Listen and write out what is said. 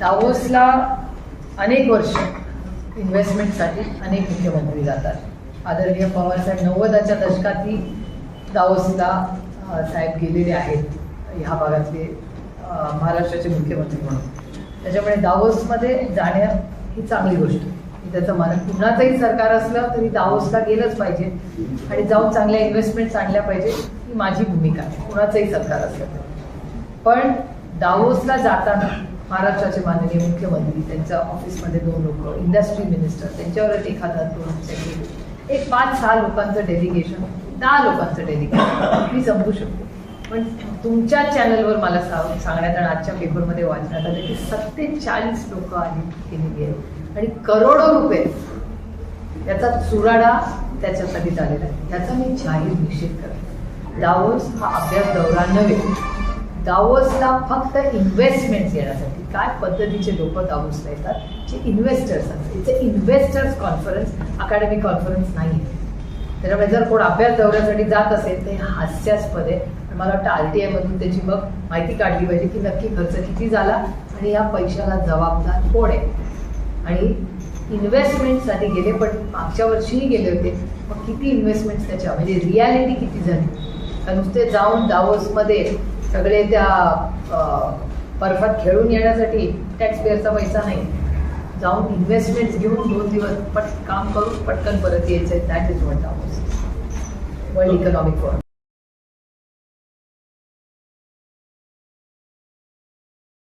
दावोसला अनेक वर्ष इन्व्हेस्टमेंटसाठी अनेक मुख्यमंत्री जातात. आदरणीय पवारसाहेब नव्वदाच्या दशकातही दावोसला साहेब गेलेले आहेत. ह्या भागातले महाराष्ट्राचे मुख्यमंत्री म्हणून. त्याच्यामुळे दावोसमध्ये जाणं ही चांगली गोष्ट आहे. त्याचं मान कुणाचंही सरकार असलं तरी दावोसला गेलंच पाहिजे. आणि जाऊन चांगल्या इन्व्हेस्टमेंट्स आणल्या पाहिजे ही माझी भूमिका आहे. कुणाचंही सरकार असलं तरी. पण दावोसला जाताना महाराष्ट्राचे माननीय मुख्यमंत्री त्यांच्या ऑफिसमध्ये दोन लोक इंडस्ट्री मिनिस्टर त्यांच्यावरच एखादा दोन एक पाच सहा लोकांचं डेलिगेशन दहा लोकांचं डेलिगेशन मी समजू शकतो. पण तुमच्या चॅनलवर मला सांगण्यात आणि आजच्या पेपरमध्ये वाचण्यात आले की सत्तेचाळीस लोक आली केलेली आहेत आणि करोडो रुपये त्याचा चुराडा त्याच्यासाठी झालेला आहे. त्याचा मी जाहीर निषेध करतो. दावोस हा अभ्यास दौरा नव्हे. दावोसला फक्त इन्व्हेस्टमेंट येण्यासाठी काय पद्धतीचे लोक दावोसला येतात? जे इन्व्हेस्टर्स असतात इथे इन्व्हेस्टर्स कॉन्फरन्स अकॅडमिक कॉन्फरन्स नाही आहे त्याच्यामुळे जर कोण अभ्यास दौऱ्यासाठी जात असेल तर हास्यास्पद. आहे मला वाटतं आर टी आयमधून त्याची मग माहिती काढली पाहिजे की नक्की खर्च किती झाला आणि या पैशाला जबाबदार कोण आहे? आणि इन्व्हेस्टमेंटसाठी गेले पण मागच्या वर्षीही गेले होते. मग किती इन्व्हेस्टमेंट त्याच्या? म्हणजे रियालिटी किती झाली? नुसते जाऊन दावोसमध्ये सगळे त्या बर्फात खेळून येण्यासाठी टॅक्स पेअरचा पैसा नाही. जाऊन इन्व्हेस्टमेंट घेऊन दोन दिवस पट काम करून पटकन परत यायचं. That is what World Economic Forum